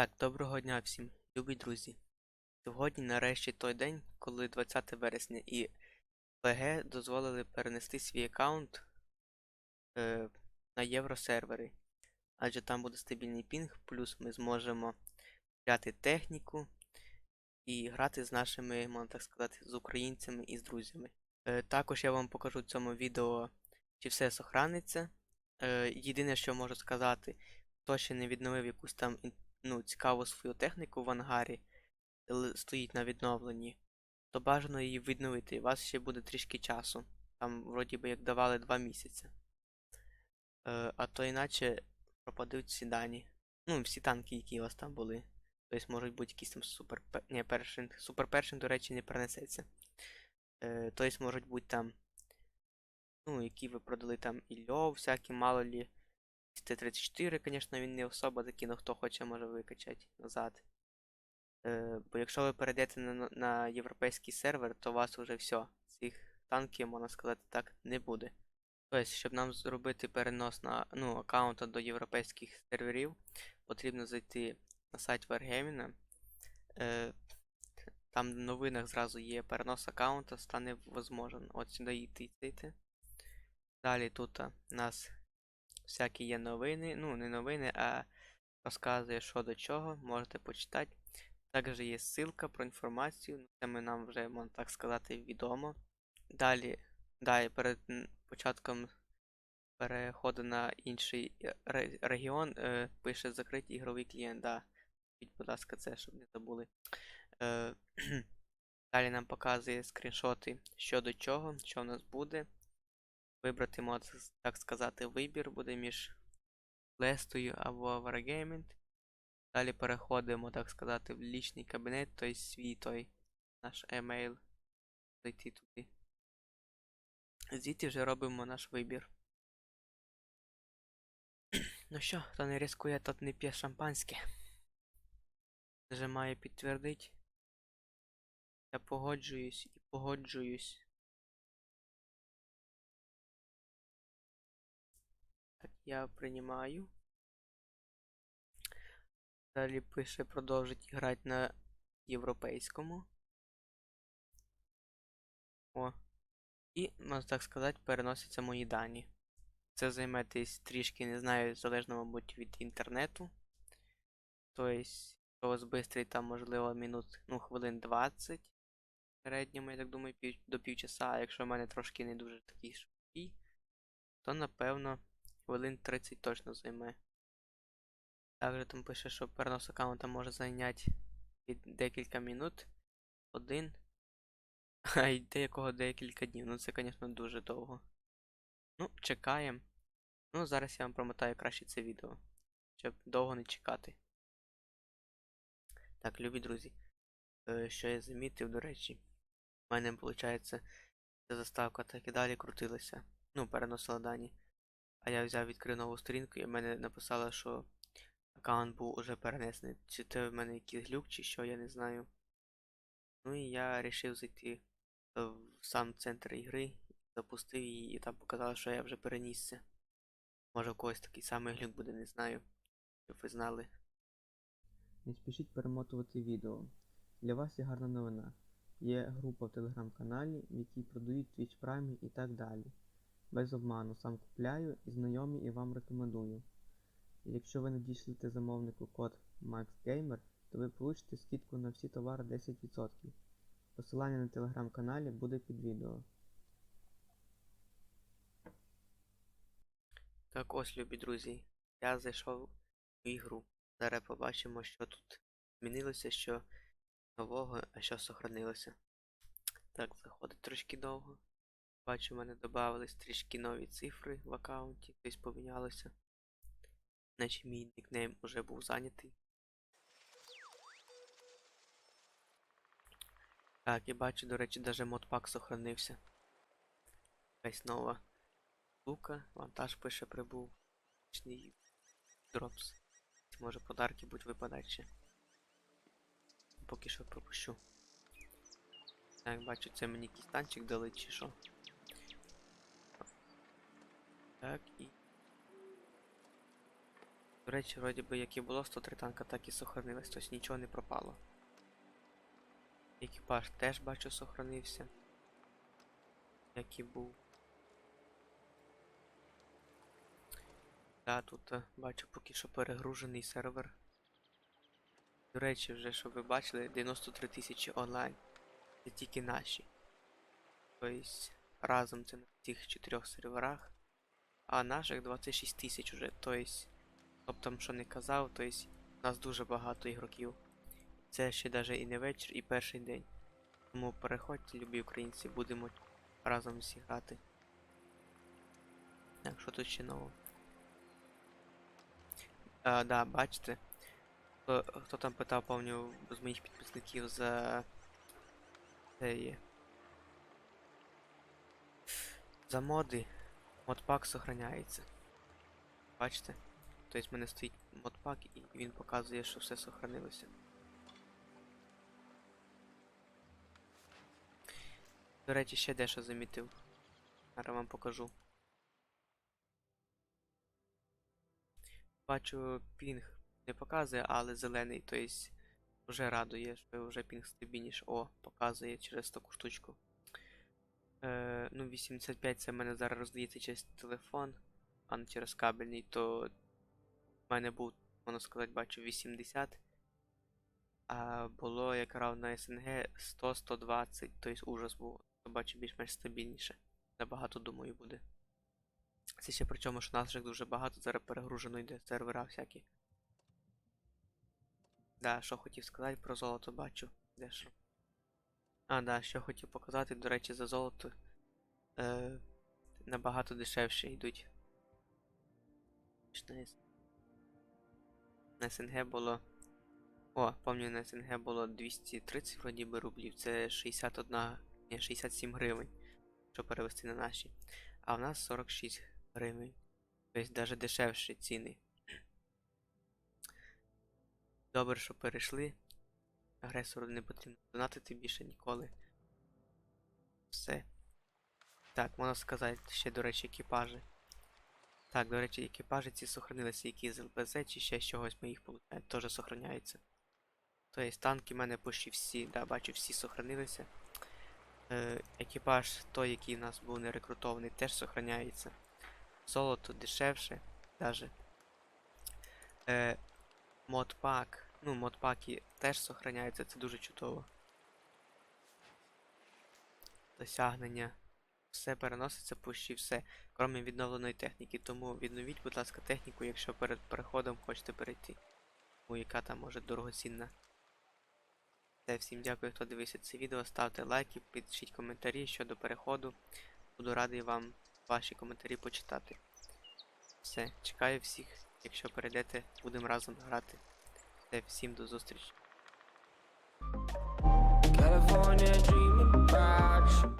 Так, доброго дня всім, любі друзі. Сьогодні нарешті той день, коли 20 вересня і ПГ дозволили перенести свій аккаунт е, на євросервери. Адже там буде стабільний пінг, плюс ми зможемо взяти техніку і грати з нашими, можна так сказати, з українцями і з друзями. Е, також я вам покажу в цьому відео, чи все сохраниться. Е, єдине, що можу сказати, хто ще не відновив якусь там ну, цікаву свою техніку в ангарі, стоїть на відновленні, то бажано її відновити. У вас ще буде трішки часу. Там, вроді би, як давали 2 місяці. Е, а то іначе пропадуть всі дані. Ну, всі танки, які у вас там були. Тобто можуть бути якісь там супер. пе- Ні, першин. Супер першин, до речі, не перенесеться. Е, тобто можуть бути там. Ну, які ви продали там і льов, всякі, мало лі. Т-34, звісно, він не особо такий, але хто хоче, може викачати назад. Е, бо якщо ви перейдете на, на європейський сервер, то у вас вже все. Цих танків, можна сказати так, не буде. Тобто, щоб нам зробити перенос на ну, аккаунта до європейських серверів, потрібно зайти на сайт Wargaming. Е, там в новинах зразу є перенос аккаунта, стане возможен. От сюди йти йти. Далі тут у нас всякі є новини. Ну, не новини, а розказує, що до чого, можете почитати. Також є ссылка про інформацію, ну, це ми нам вже, можна так сказати, відомо. Далі, далі перед початком переходу на інший е, регіон е, пише закритий ігровий клієнт. Да. Будь ласка, це, щоб не забули. Е, далі нам показує скріншоти що до чого, що в нас буде. Вибрати, с- так сказати, вибір буде між Лестою або Wargaming. Далі переходимо, так сказати, в лічний кабінет, тобто свій той наш емейл. Зайти туди. Звідти вже робимо наш вибір. Ну що, хто не ризикує, тот не п'є шампанське. Нажимаю підтвердить. Я погоджуюсь і погоджуюсь. Я приймаю. Далі пише продовжить грати на європейському. О. І, можна так сказати, переносяться мої дані. Це займе десь трішки, не знаю, залежно, мабуть, від інтернету. Тобто, у вас бистрий, там, можливо, минут, ну, хвилин 20. В середньому, я так думаю, пів, до півчаса, а якщо в мене трошки не дуже такий швидкий, то напевно хвилин 30 точно займе. Також там пише, що перенос аккаунта може зайняти від декілька минут, один, а й деякого декілька днів. Ну це, звісно, дуже довго. Ну, чекаємо. Ну, зараз я вам промотаю краще це відео, щоб довго не чекати. Так, любі друзі, е, що я замітив, до речі, в мене, виходить, ця заставка так і далі крутилася. Ну, переносила дані. А я взяв, відкрив нову сторінку і мене написало, що аккаунт був уже перенесений. Чи це в мене якийсь глюк, чи що, я не знаю. Ну і я вирішив зайти е, в сам центр ігри, запустив її і там показало, що я вже перенісся. Може у когось такий самий глюк буде, не знаю. Щоб ви знали. Не спішіть перемотувати відео. Для вас є гарна новина. Є група в телеграм-каналі, в якій продають Twitch Prime і так далі. Без обману сам купляю і знайомі і вам рекомендую. Якщо ви надішлете замовнику код MaxGamer, то ви получите скидку на всі товари 10%. Посилання на телеграм-каналі буде під відео. Так ось, любі друзі, я зайшов в ігру. Зараз побачимо, що тут змінилося, що нового, а що сохранилося. Так, заходить трошки довго. Бачу, в мене додавались трішки нові цифри в аккаунті, тобто помінялося. Наче мій нікнейм уже був зайнятий. Так, і бачу, до речі, даже модпак сохранився. Якась нова штука, вантаж пише прибув. Точний дропс. Може подарки будуть випадати ще. Поки що пропущу. Так, бачу, це мені якийсь танчик дали чи що. Так, і. До речі, вроді би як і було 103 танка, так і сохранилось, тобто нічого не пропало. Екіпаж теж бачу сохранився. Як і був. Да, тут е, бачу поки що перегружений сервер. До речі, вже щоб ви бачили, 93 тисячі онлайн. Це тільки наші. Тобто разом це на цих чотирьох серверах. А наших 26 тисяч уже. Тобто, там що не казав, тобто у нас дуже багато ігроків. Це ще навіть і не вечір, і перший день. Тому переходьте, любі українці, будемо разом всі грати. Так, що тут ще нового? А, да, бачите. Хто, хто там питав, пам'ятаю, з моїх підписників за. Це є. За моди. Модпак сохраняється. Бачите? Тобто в мене стоїть модпак і він показує, що все сохранилося. До речі, ще дещо замітив. Зараз вам покажу. Бачу, пінг не показує, але зелений, тобто вже радує, що вже пінг стабільніше. О, показує через таку штучку. Е, ну, 85 це в мене зараз роздається через телефон, а не через кабельний, то в мене був, можна сказати, бачу 80. А було як грав на СНГ 100-120, тобто ужас був. То бачу більш-менш стабільніше. Набагато, думаю, буде. Це ще причому, що наших дуже багато, зараз перегружено йде сервера всякі. Да, що хотів сказати про золото бачу. Де що. А, да, що хотів показати, до речі, за золото е, набагато дешевше йдуть. На, СНГ було. О, пам'ятаю, на СНГ було 230 вроді би рублів, це 61, ні, 67 гривень, щоб перевести на наші. А в нас 46 гривень. Тобто навіть дешевші ціни. Добре, що перейшли. Агресору не потрібно донатити більше ніколи. Все. Так, можна сказати, ще, до речі, екіпажі. Так, до речі, екіпажі ці сохранилися, які з ЛПЗ чи ще з чогось моїх получають, теж сохраняються. Тобто танки в мене почти всі, да, бачу, всі сохранилися. Е, екіпаж той, який у нас був не рекрутований, теж сохраняється. Золото дешевше, даже. Е, модпак. Ну, модпаки теж сохраняються, це дуже чудово. Досягнення. Все переноситься почти все, крім відновленої техніки. Тому відновіть, будь ласка, техніку, якщо перед переходом хочете перейти. У яка там може дорогоцінна. Все, всім дякую, хто дивився це відео. Ставте лайки, пишіть коментарі щодо переходу. Буду радий вам ваші коментарі почитати. Все, чекаю всіх. Якщо перейдете, будемо разом грати. deve cima dos ostrich. California dreaming about you.